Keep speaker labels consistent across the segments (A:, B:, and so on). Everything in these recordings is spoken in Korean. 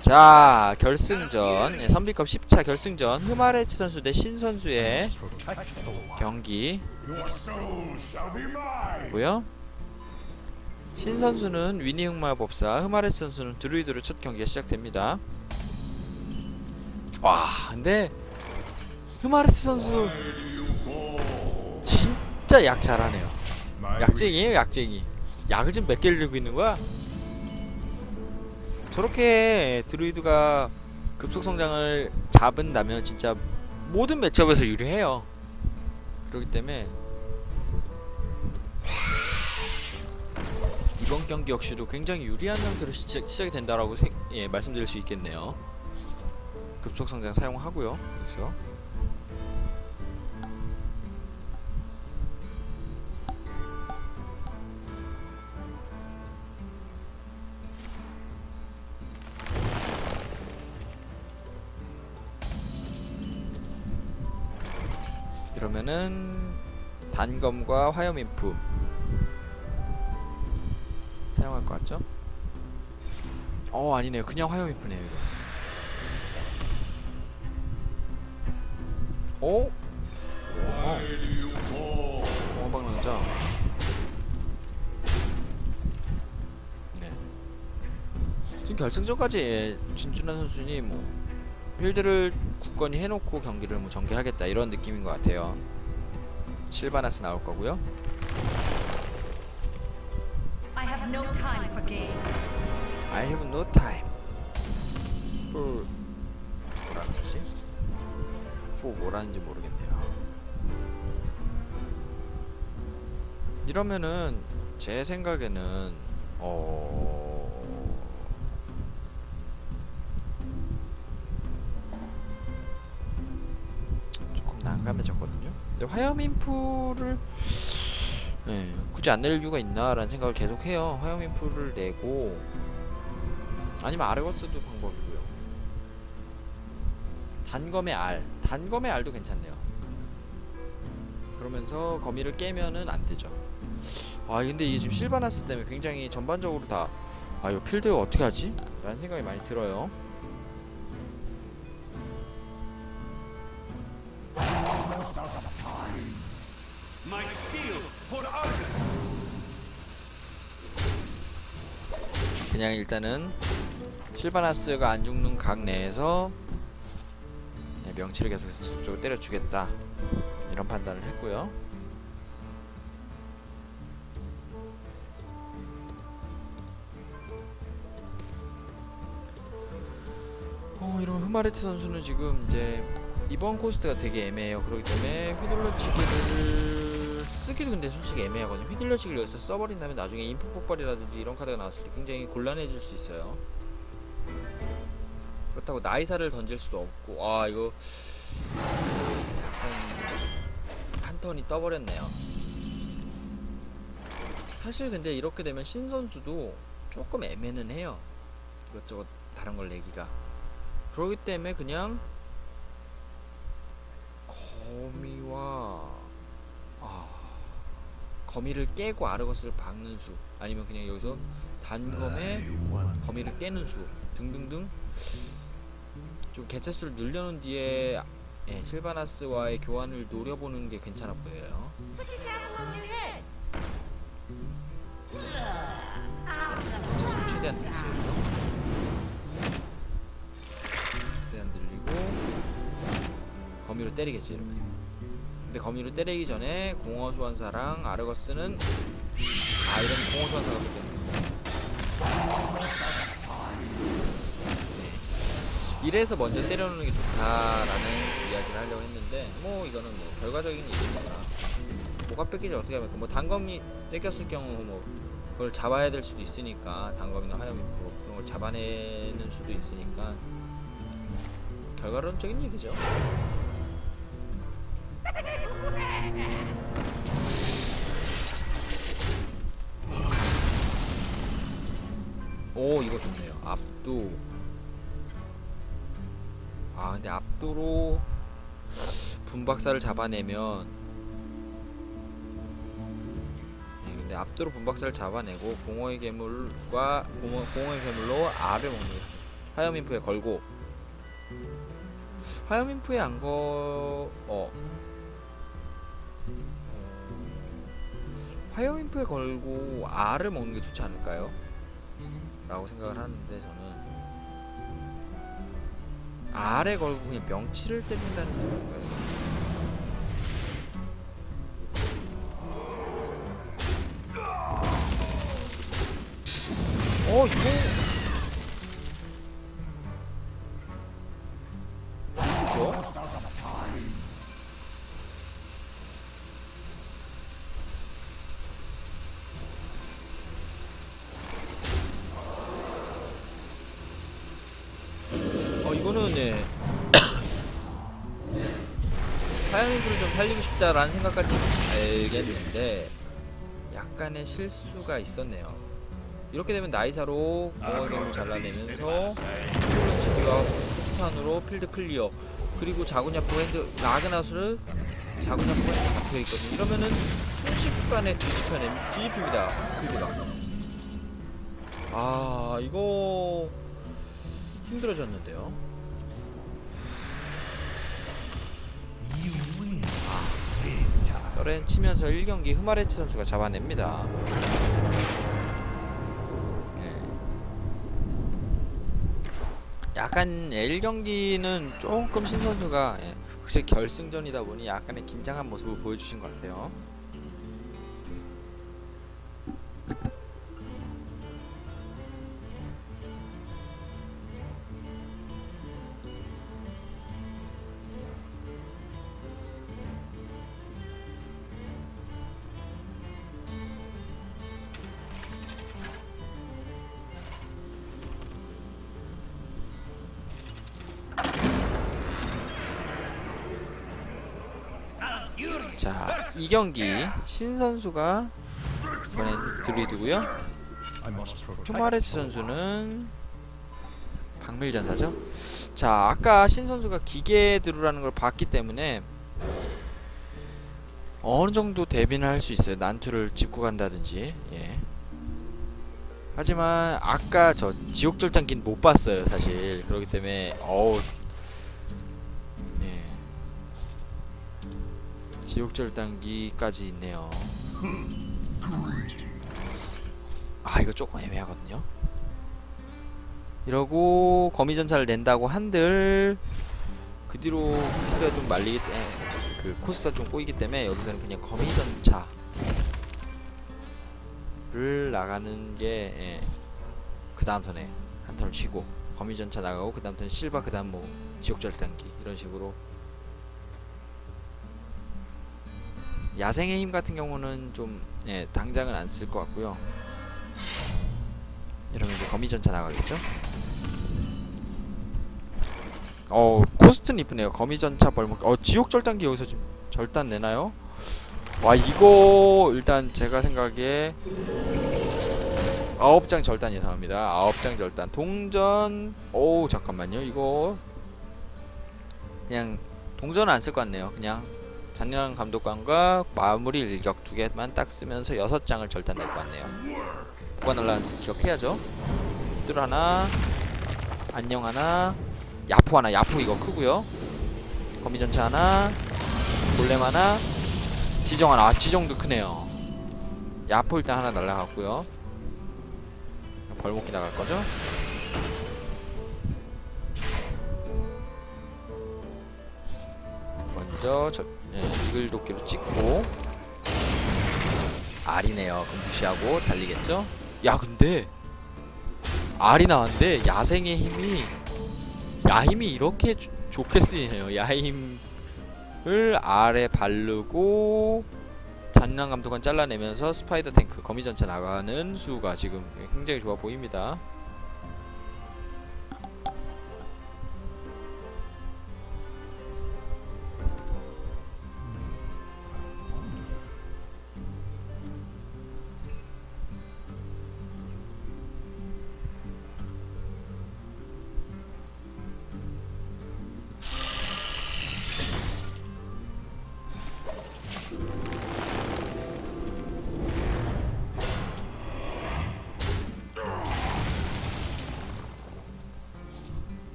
A: 자 결승전. 예, 선비컵 10차 결승전. 흐마레츠 선수 대 신 선수의 경기. 고요 신 선수는 위니 흑마 법사 흐마레츠 선수는 드루이드로 첫 경기가 시작됩니다. 와 근데 흐마레츠 선수 진짜 약 잘하네요. 약쟁이에요 약쟁이. 약을 지금 몇 개를 들고 있는 거야? 저렇게 드루이드가 급속 성장을 잡은다면 진짜 모든 매치업에서 유리해요. 그렇기 때문에 이번 경기 역시도 굉장히 유리한 상태로 시작, 시작이 된다라고 세, 예, 말씀드릴 수 있겠네요. 급속 성장 사용하고요. 여기서 이러면은 단검과 화염 인프 사용할 것 같죠? 어 아니네요 그냥 화염 인프네요 이거 어? 어? 어방랑자 네 지금 결승전까지 진출한 선수니 뭐 필드를 굳건히 해놓고 경기를 뭐 전개하겠다 이런 느낌인 것 같아요. 실바나스 나올 거고요.
B: I have no time for games.
A: I have no time for 뭐라는 거지? for 뭐라는지 모르겠네요. 이러면은 제 생각에는 어 조금 난감해졌거든요. 근데 화염 인프를 네, 굳이 안 낼 이유가 있나라는 생각을 계속 해요. 화염 인프를 내고 아니면 아르거스도 방법이고요. 단검의 알, 단검의 알도 괜찮네요. 그러면서 거미를 깨면은 안 되죠. 아 근데 이게 지금 실바나스 때문에 굉장히 전반적으로 다 아 이거 필드 어떻게 하지? 라는 생각이 많이 들어요. 그냥 일단은 실바나스가 안 죽는 각 내에서 네, 명치를 계속 저쪽으로 때려주겠다 이런 판단을 했고요. 어 이런 흐마레트 선수는 지금 이제 이번 코스트가 되게 애매해요. 그렇기 때문에 휘둘러치기를 쓰기도 근데 솔직히 애매하거든요. 휘둘러치기를 여기서 써버린다면 나중에 인프 폭발이라든지 이런 카드가 나왔을 때 굉장히 곤란해질 수 있어요. 그렇다고 나이사를 던질 수도 없고 아 이거 약간 한 턴이 떠버렸네요. 사실 근데 이렇게 되면 신 선수도 조금 애매는 해요. 이것저것 다른 걸 내기가. 그렇기 때문에 그냥 거미와 아 거미를 깨고 아르거스를 박는 수 아니면 그냥 여기서 단검에 거미를 깨는 수 등등등 좀 개체수를 늘려놓은 뒤에 예, 실바나스와의 교환을 노려보는 게 괜찮아 보여요. 개체수 최대한 늘리고요. 최대한 늘리고 거미로 때리겠지 이러면. 근데 거미로 때리기 전에 공허 소환사랑 아르거스는 아 이런 공허 소환사가 그렇겠네. 네. 이래서 먼저 때려놓는 게 좋다라는 이야기를 하려고 했는데 뭐 이거는 뭐 결과적인 일이니까 뭐가 뺏기지 어떻게 하면 뭐 단검이 뺏겼을 경우 뭐 그걸 잡아야 될 수도 있으니까 단검이나 화염이 뭐 그런 걸 잡아내는 수도 있으니까 결과론적인 얘기죠. 오 이거 좋네요. 압도. 아 근데 압도로 분박사를 잡아내면 네, 근데 압도로 분박사를 잡아내고 공허의 괴물과 공허, 공허의 괴물로 알을 먹는 게 화염인프에 걸고 화염인프에 안 거... 어... 화염인프에 걸고 알을 먹는 게 좋지 않을까요? 라고 생각을 하는데 저는 알에 걸고 그냥 명치를 때린다는 생각인가요? 어 이거 살리고 싶다라는 생각까지 알겠는데 약간의 실수가 있었네요. 이렇게 되면 나이사로 공원을 잘라내면서 홀로치기와 폭탄으로 필드 클리어 그리고 자구냐포 핸드 라그나스를 자구냐포 핸드 잡혀 있거든요. 이러면은 순식간에 뒤집혀내 뒤집힙니다. 필드가. 아 이거 힘들어졌는데요. 서렌 치면서 1경기 흐마레츠 선수가 잡아냅니다. 네. 약간 1경기는 조금 신 선수가 예, 확실히 결승전이다 보니 약간의 긴장한 모습을 보여주신 것 같아요. 자, 이 경기 신 선수가 이번엔 드루이드고요. 토마레츠 선수는 박밀전사죠. 자, 아까 신 선수가 기계 드루라는 걸 봤기 때문에 어느 정도 대비는 할 수 있어요. 난투를 짚고 간다든지. 예. 하지만 아까 저 지옥 절단기는 못 봤어요, 사실. 그렇기 때문에 어우 지옥절단기까지 있네요. 아 이거 조금 애매하거든요. 이러고 거미전사를 낸다고 한들 그 뒤로 필드가 좀 말리기 때문에 그 코스가 좀 꼬이기 때문에 여기서는 그냥 거미전차를 나가는 게 그 다음 턴에 한 턴을 쉬고 거미전차 나가고 그 다음 턴 실바 그 다음 뭐 지옥절단기 이런 식으로 야생의 힘 같은 경우는 좀 예, 당장은 안 쓸 것 같고요. 이러면 이제 거미전차 나가겠죠? 어 코스트는 이쁘네요. 거미전차 벌목. 어 지옥절단기 여기서 지금 절단 내나요? 와 이거 일단 제가 생각에 아홉 장 절단 예상합니다. 아홉 장 절단 동전. 오 잠깐만요. 이거 그냥 동전은 안 쓸 것 같네요. 그냥 잔량 감독관과 마무리 일격 두 개만 딱 쓰면서 여섯 장을 절단 낼 것 같네요. 누가 날라는지 기억해야죠. 뜰 하나, 안녕 하나, 야포 하나. 야포 이거 크고요. 거미전차 하나, 골렘 하나, 지정 하나. 아, 지정도 크네요. 야포 일단 하나 날라갔고요. 벌목기 나갈 거죠? 먼저 저 예, 이글 도끼로 찍고 알이네요. 그럼 무시하고 달리겠죠? 야 근데 알이 나왔는데 야생의 힘이 야힘이 이렇게 조- 좋게 쓰이네요. 야힘을 알에 바르고 잔량 감독관 잘라내면서 스파이더 탱크 거미 전차 나가는 수가 지금 굉장히 좋아 보입니다.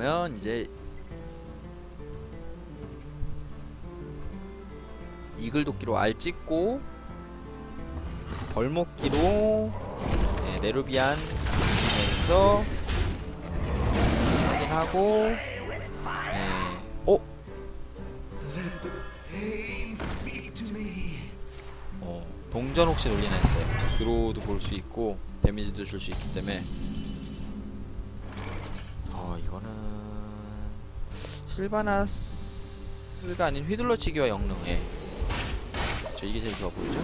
A: 이러면 이제 이글 도끼로 알 찍고 벌목기로 네, 네루비안 이면서 확인하고 네. 어? 어, 동전 혹시 놀리나 했어요. 드로우도 볼 수 있고 데미지도 줄 수 있기 때문에 어 이거는 실바나스가 아닌 휘둘러치기와 영능에 저 이게 제일 좋아 보이죠?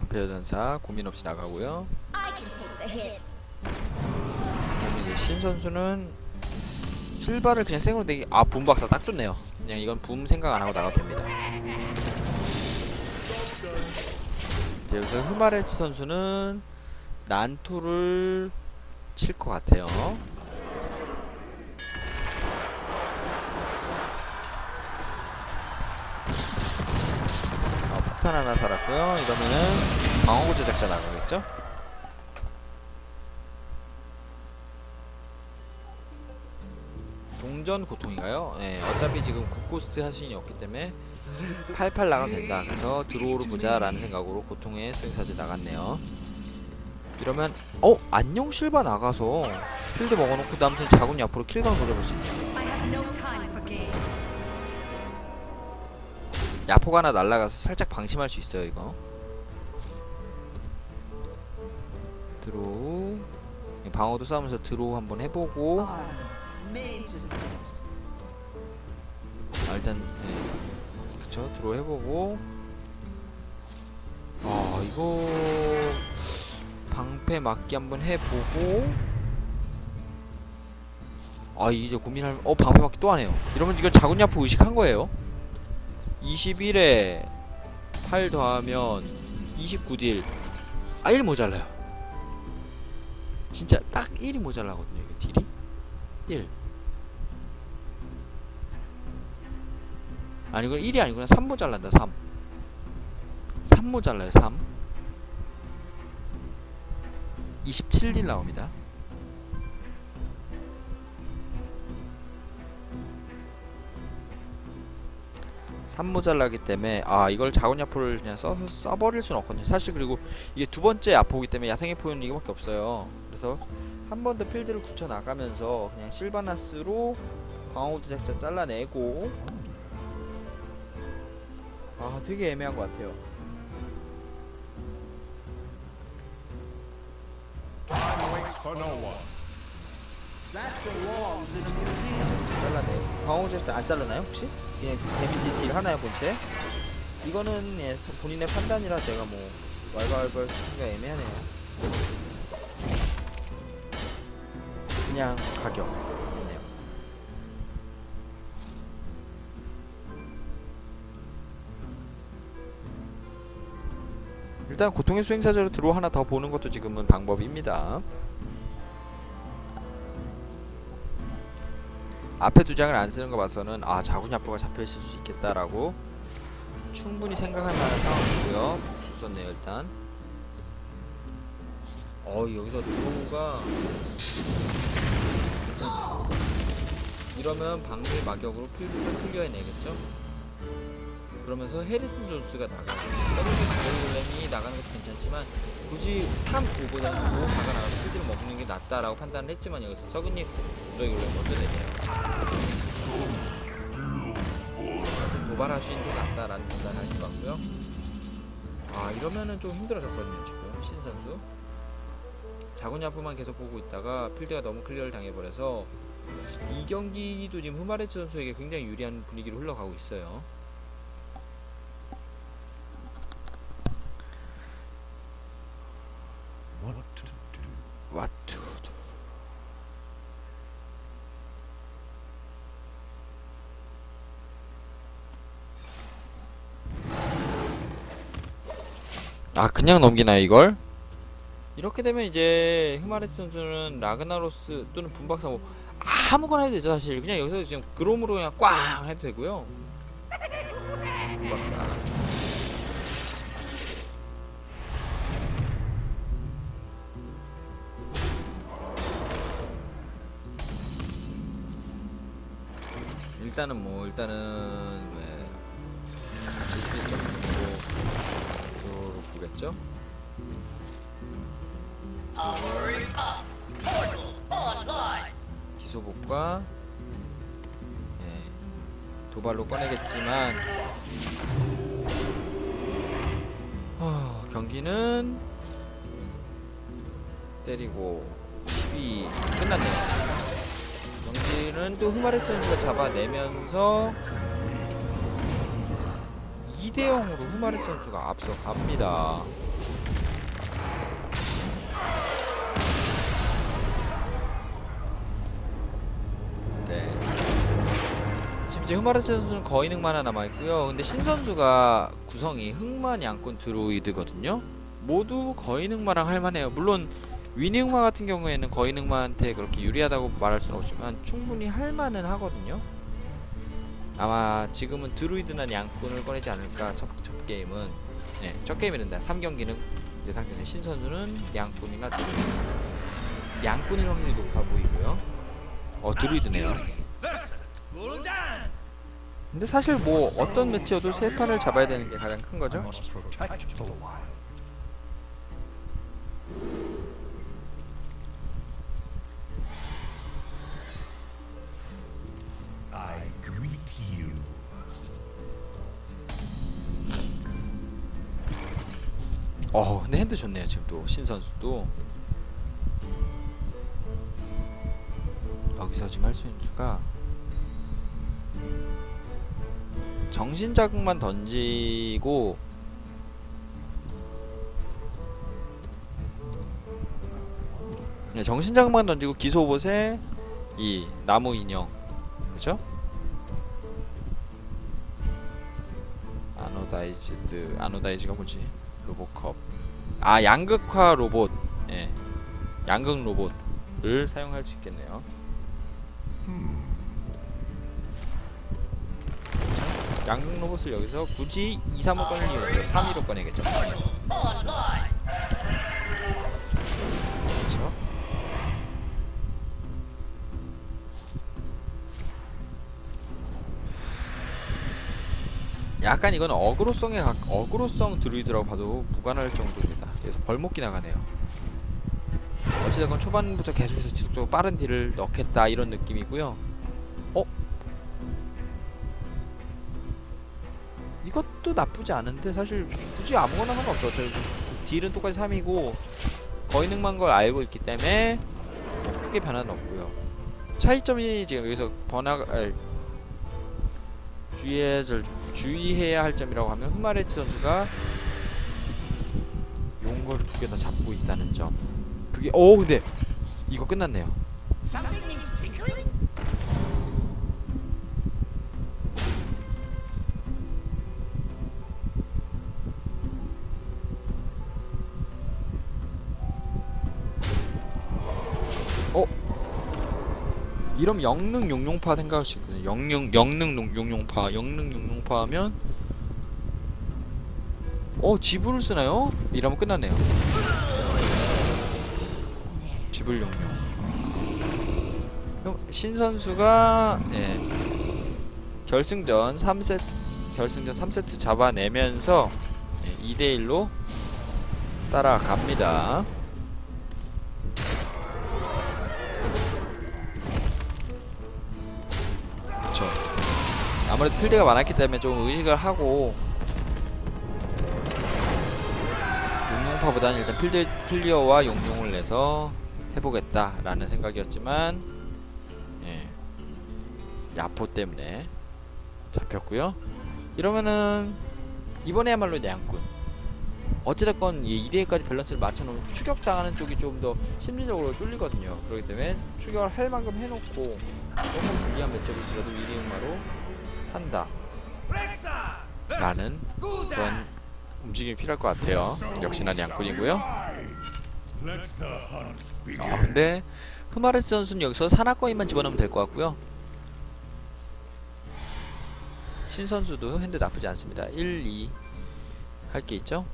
A: 방패여전사 고민 없이 나가고요. 그다음에 이제 신 선수는 실바를 그냥 생으로 내기 아 붐박사 딱 좋네요. 그냥 이건 붐 생각 안 하고 나가도 됩니다. 이제 여기서 흐마레치 선수는 난투를 칠 것 같아요. 아, 폭탄 하나 살았고요. 이러면은 방어구 제작자 나가겠죠? 동전 고통인가요? 네, 어차피 지금 국고스트 하신이 없기 때문에 88 나가면 된다. 그래서 드로우를 보자라는 생각으로 고통의 수행사제 나갔네요. 이러면 어 안녕 실바 나가서 필드 먹어놓고 남은 자군이 앞으로 킬각 노려볼 수
B: games.
A: 야포가 하나 날라가서 살짝 방심할 수 있어요 이거. 드로우 방어도 싸우면서 드로우 한번 해보고 아 일단 네. 그쵸? 드로우 해보고. 아 이거 방패 맞기 한번 해보고. 아 이제 고민할 어 방패 맞기 또 하네요. 이러면 이거 자군야포 의식한 거예요? 21에 8 더하면 29딜. 아 1 모자라요. 진짜 딱 1이 모자라거든요 이거 딜이? 1 아니 이건 1이 아니구나. 3 모자란다 3 3 모자라요 3 27딜 나옵니다. 3 모자라기 때문에 아 이걸 자원야포를 그냥 써, 써버릴 수는 없거든요. 사실 그리고 이게 두 번째 야포기 때문에 야생의 포는 이거밖에 없어요. 그래서 한 번 더 필드를 굳혀 나가면서 그냥 실바나스로 방어구 제작자 잘라내고 아 되게 애매한 것 같아요 방어구 제작자 안 잘라나요 혹시? 그냥 데미지 딜 하나요 본체? 이거는 예, 본인의 판단이라 제가 뭐 왈가왈부할 수가 애매하네요 그냥 가격 일단 고통의 수행사제로 들어 하나 더 보는 것도 지금은 방법입니다. 앞에 두 장을 안 쓰는 거 봐서는 아 자군야포가 잡혀 있을 수 있겠다라고 충분히 생각할 만한 상황이고요. 복수 썼네요 일단. 어 여기서 드로우가. 이러면 방밀 마격으로 필드를 클리어해내겠죠? 그러면서 해리슨 존스가 나가고 더블 골렘이 나가는 것도 괜찮지만 굳이 3, 5보다는 5 가가 나가서 필드를 먹는 게 낫다라고 판단을 했지만 여기서 서근님 무더기 골렘 먼저 내네요. 아직 도발하시는 게 낫다라는 판단을 할것 같고요. 아 이러면은 좀 힘들어졌거든요 지금 신 선수. 자군 야프만 계속 보고 있다가 필드가 너무 클리어를 당해버려서 이 경기도 지금 후마레츠 선수에게 굉장히 유리한 분위기로 흘러가고 있어요 아 그냥 넘기나요 이걸? 이렇게 되면 이제 흐마레츠 선수는 라그나로스 또는 분박사 뭐 아무거나 해도 되죠 사실. 그냥 여기서 지금 그롬으로 그냥 꽝 해도 되고요. 박사 일단은 뭐 일단은 보겠죠? 기소복과 예, 도발로 꺼내겠지만 어, 경기는 때리고 12 끝났네요. 경기는 또 후마레츠 선수가 잡아내면서 2대 0으로 후마레츠 선수가 앞서 갑니다. 네. 지금 이제 흑마르츠 선수는 거인 흑마 하나 남아 있고요. 근데 신 선수가 구성이 흑마 양꾼 드루이드거든요. 모두 거인 흑마랑 할만해요. 물론 위니 흑마 같은 경우에는 거인 흑마한테 그렇게 유리하다고 말할 수는 없지만 충분히 할만은 하거든요. 아마 지금은 드루이드나 양꾼을 꺼내지 않을까 첫, 첫 게임은 네, 첫 게임이란다. 3경기는 예상되는 신 선수는 양꾼이나 드루이드 양꾼일 확률이 높아 보이고요. 어 드루이드네요. 근데 사실 뭐 어떤 매치여도 세 판을 잡아야 되는 게 가장 큰 거죠. 어, 근데 핸드 좋네요. 지금 또신 선수도 여기서 지금 할 수 있는 수가 정신 자극만 던지고 네, 정신 자극만 던지고 기소봇에 이 나무 인형 그렇죠? 아노다이즈드 아노다이즈가 뭐지? 로보컵. 아 양극화 로봇. 예. 양극 로봇을 사용할 수 있겠네요. 그쵸? 양극 로봇을 여기서 굳이 2, 3호 꺼낼 이유 없죠 3위로 꺼내겠죠 그쵸 약간 이건 어그로성에 가, 어그로성 드루이드라고 봐도 무관할 정도입니다. 그래서 벌목기 나가네요. 어찌됐건 초반부터 계속해서 지속적으로 빠른 딜을 넣겠다 이런 느낌이고요. 어? 이것도 나쁘지 않은데 사실 굳이 아무거나 상관없죠. 어차피 딜은 똑같이 3이고 거의 능만 걸 알고 있기 때문에 뭐 크게 변화는 없고요. 차이점이 지금 여기서 번화가 주의해야, 절- 주의해야 할 점이라고 하면 후마레츠 선수가 용거를 두 개 다 잡고 있다는 점. 그게 오 근데 이거 끝났네요. 이러면 영능 용용파 생각할 수 있거든요. 영능 영능 용- 용용파, 영능 용용파 하면 어 지불을 쓰나요? 이러면 끝났네요. 지불 용용. 그럼 신 선수가 예, 결승전 3세트 결승전 3세트 잡아내면서 예, 2대 1로 따라갑니다. 아무래도 필드가 많았기 때문에 좀 의식을 하고 용용파보다는 일단 필드 클리어와 용용을 내서 해보겠다라는 생각이었지만 예 야포 때문에 잡혔고요. 이러면은 이번에야말로 양꾼 어찌됐건 이 2대1까지 밸런스를 맞춰놓으면 추격당하는 쪽이 좀 더 심리적으로 쫄리거든요. 그렇기 때문에 추격을 할 만큼 해놓고 조금 불리한 매체을지라도 2대1마로 한다. 라는 그런 움직임이 필요할 것 같아요. 역시나 양꾼이고요.
C: Begin.
A: 아, 근데 흐마레스 선수는 여기서 산악거인만 집어넣으면 될 것 같고요. 신 선수도 핸드 나쁘지 않습니다. 1, 2 할 게 있죠?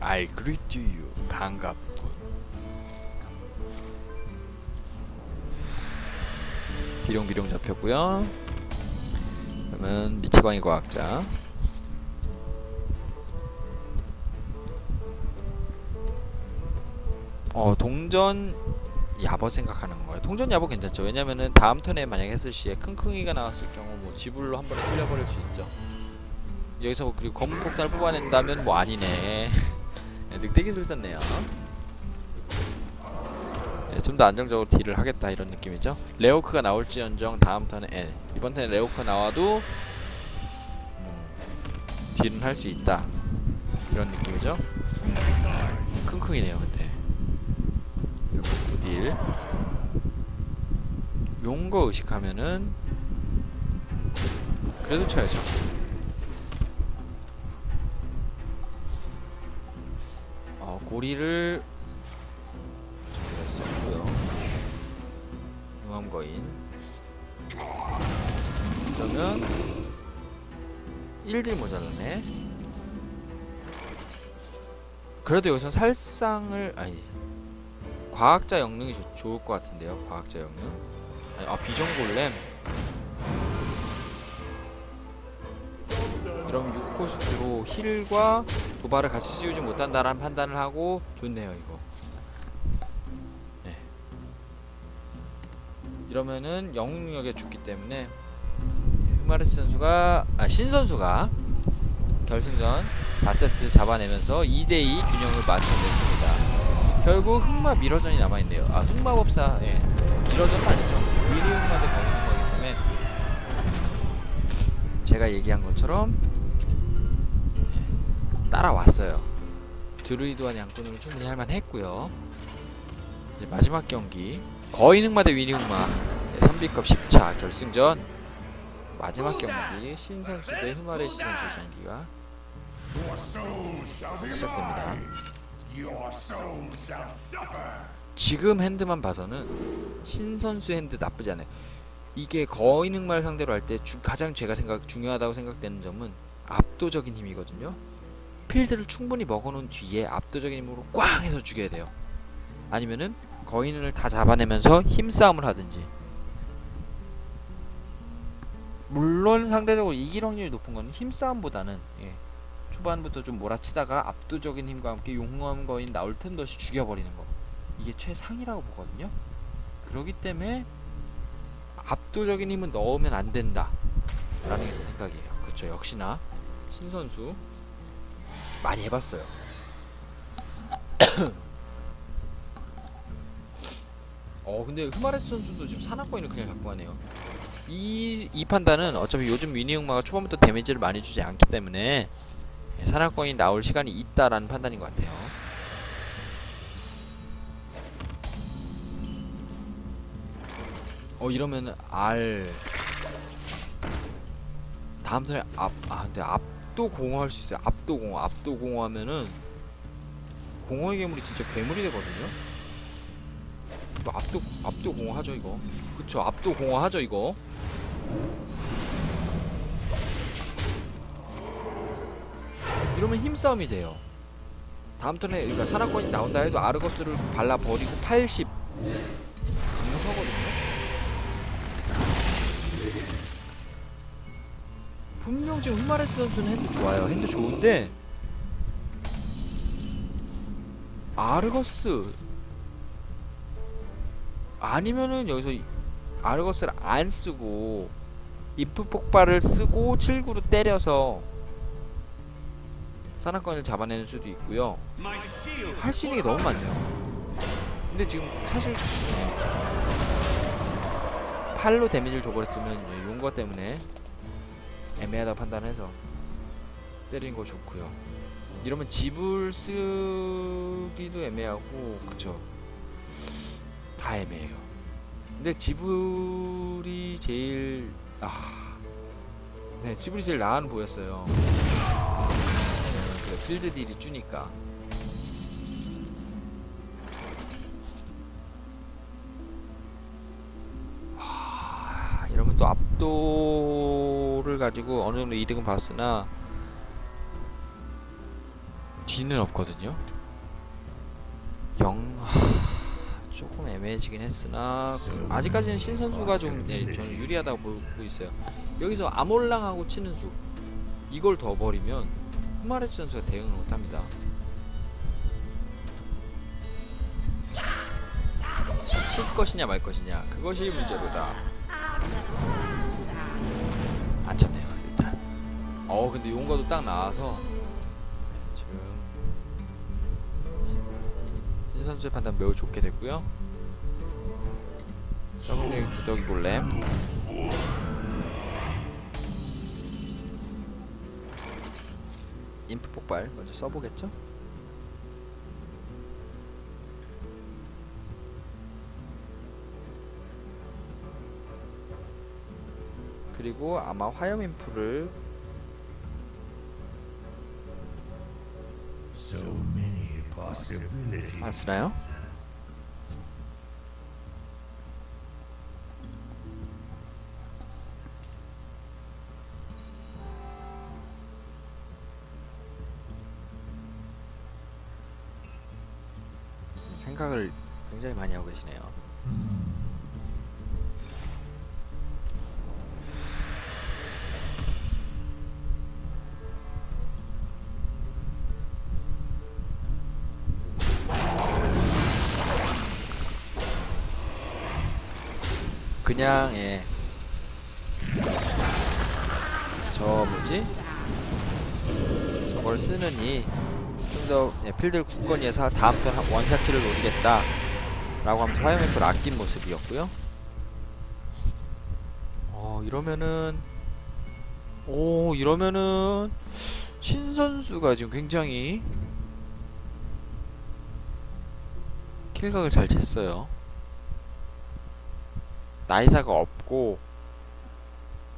A: I greet you. 반갑 비룡비룡 잡혔고요. 그러면 미치광이 과학자. 어 동전 야버 생각하는 거예요. 동전 야버 괜찮죠. 왜냐면은 다음 턴에 만약 했을 시에 킁킁이가 나왔을 경우 뭐 지불로 한 번에 뚫려버릴 수 있죠. 여기서 뭐 그리고 검은 폭탄을 뽑아낸다면 뭐 아니네. 네, 늑대 기술 썼네요. 네, 좀더 안정적으로 딜을 하겠다 이런 느낌이죠. 레오크가 나올지언정 다음 턴에 에, 이번 턴에 레오크가 나와도 음, 딜은 할 수 있다 이런 느낌이죠. 킁킁이네요, 근데. 9딜 용거 의식하면은 그래도 쳐야죠. 어, 고리를 거인. 그러면 1딜 모자라네. 그래도 여기서 살상을 아니 과학자 영능이 좋- 좋을 것 같은데요. 과학자 영능. 아니, 아 비정골렘. 그럼 6코스트로 힐과 도발을 같이 씌우지 못한다라는 판단을 하고 좋네요 이거. 이러면은 영웅력에 죽기 때문에 흐마르스 선수가 아 신 선수가 결승전 4세트 잡아내면서 2대2 균형을 맞춰냈습니다. 결국 흑마 미러전이 남아있네요. 아 흑마 법사 예. 미러전은 아니죠. 위리 흑마 대 거기 흑마이기 때문에 제가 얘기한 것처럼 예, 따라왔어요. 드루이드와 양꾼으로 충분히 할만했고요. 이제 마지막 경기 거인 흑마 대 위니 흑마 예, 3B급 10차 결승전 마지막 경기 신 선수 대 흐마레시 선수 경기가 시작됩니다. 지금 핸드만 봐서는 신 선수 핸드 나쁘지 않아요. 이게 거인 흑마를 상대로 할 때 가장 제가 생각 중요하다고 생각되는 점은 압도적인 힘이거든요. 필드를 충분히 먹어놓은 뒤에 압도적인 힘으로 꽝 해서 죽여야 돼요. 아니면은 거인을 다 잡아내면서 힘싸움을 하든지. 물론 상대적으로 이길 확률이 높은 건 힘싸움보다는 예, 초반부터 좀 몰아치다가 압도적인 힘과 함께 용암 거인 나올 틈 없이 죽여버리는 거. 이게 최상이라고 보거든요. 그렇기 때문에 압도적인 힘은 넣으면 안 된다. 라는 게제 생각이에요. 그렇죠. 역시나 신 선수 많이 해봤어요. 어 근데 흐마레츠 선수도 지금 산악거인을 그냥 갖고 가네요. 이, 이 판단은 어차피 요즘 위니 흑마가 초반부터 데미지를 많이 주지 않기 때문에 산악거인 나올 시간이 있다라는 판단인 것 같아요. 어 이러면 R 다음 턴에 앞아 근데 앞도 공허할 수 있어요. 앞도 공허, 앞도 공허하면은 공허의 괴물이 진짜 괴물이 되거든요. 이거 앞도 앞도 공허하죠 이거. 그쵸 앞도 공허하죠 이거. 이러면 힘싸움이 돼요. 다음 턴에 그러니까 산악권이 나온다 해도 아르거스를 발라 버리고 80 강력하거든요. 분명 지금 흑마레스 선수는 핸드 좋아요. 핸드 좋은데 아르거스 아니면은 여기서 이- 아르거스를 안 쓰고 이프 폭발을 쓰고 7구로 때려서 산악권을 잡아내는 수도 있고요. 할 수 있는 게 너무 많네요. 근데 지금 사실 팔로 데미지를 줘버렸으면 예, 용거 때문에 애매하다 판단해서 때린 거 좋고요. 이러면 집을 쓰기도 애매하고 그쵸? 다 애매해요. 근데 지불이 제일 아, 네 지불이 제일 나은 보였어요. 네, 그래도 필드 딜이 주니까 와, 이러면 또 압도를 가지고 어느 정도 이득은 봤으나 뒤는 없거든요. 영 하, 조금 애매해지긴 했으나 그, 아직까지는 신 선수가 좀 예, 저는 유리하다고 보고 있어요. 여기서 아몰랑하고 치는 수 이걸 더 버리면 후마레츠 선수가 대응을 못합니다. 자, 칠 것이냐 말 것이냐 그것이 문제로다. 안 쳤네요 일단. 어 근데 용거도 딱 나와서 신 선수의 판단 매우 좋게 됐고요. 서브링 구더기 골렘 인프 폭발 먼저 써보겠죠? 그리고 아마 화염 인프를 안 쓰나요? 생각을 굉장히 많이 하고 계시네요. 그냥 예. 저 뭐지? 저걸 쓰느니 좀더 예, 필드 굳건히해서 다음 턴 한- 원샷킬을 노리겠다 라고 하면서 화염앰프를 아낀 모습이었고요 어 이러면은 오 이러면은 신 선수가 지금 굉장히 킬각을 잘 챘어요 나이사가 없고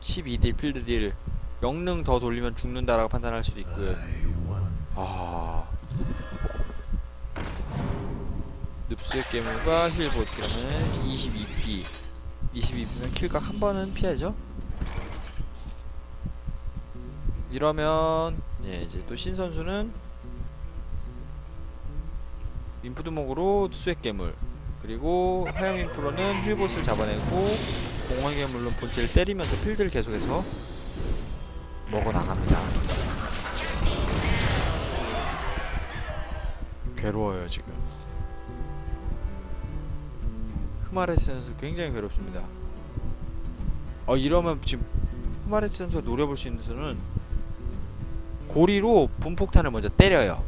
A: 12딜 필드딜 영능 더 돌리면 죽는다라고 판단할 수도 있고요. 아. 늪수의 깨물과 그러면 22p 22p면 킬각 한 번은 피하죠. 이러면 예 이제 또 신 선수는 인프드목으로 수액 깨물 그리고 화염 인프로는 힐봇을 잡아내고 공황 괴물로 본체를 때리면서 필드를 계속해서 먹어 나갑니다. 괴로워요 지금. 흐마레스 선수 굉장히 괴롭습니다. 어 이러면 지금 흐마레스 선수가 노려볼 수 있는 수는 고리로 분폭탄을 먼저 때려요.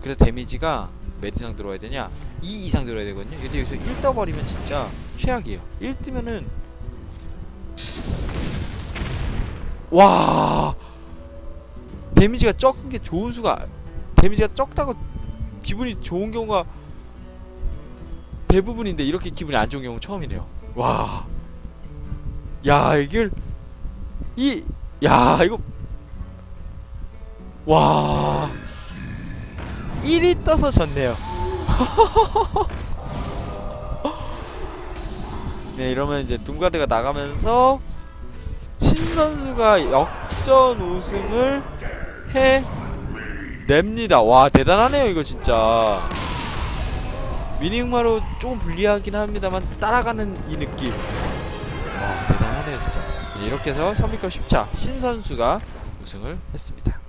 A: 그래서 데미지가 몇 이상 들어와야 되냐? 2 이상 들어야 되거든요. 근데 여기서 1 떠버리면 진짜 최악이에요. 1 뜨면은 와 데미지가 적은 게 좋은 수가 데미지가 적다고 기분이 좋은 경우가 대부분인데 이렇게 기분이 안 좋은 경우 처음이네요. 와, 야 이걸 이 야 이거 와 1이 떠서 졌네요. 네 이러면 이제 둠가드가 나가면서 신 선수가 역전 우승을 해 냅니다. 와 대단하네요 이거 진짜. 미니흑마로 조금 불리하긴 합니다만 따라가는 이 느낌. 와 대단하네요 진짜. 네, 이렇게 해서 선비컵 10차 신 선수가 우승을 했습니다.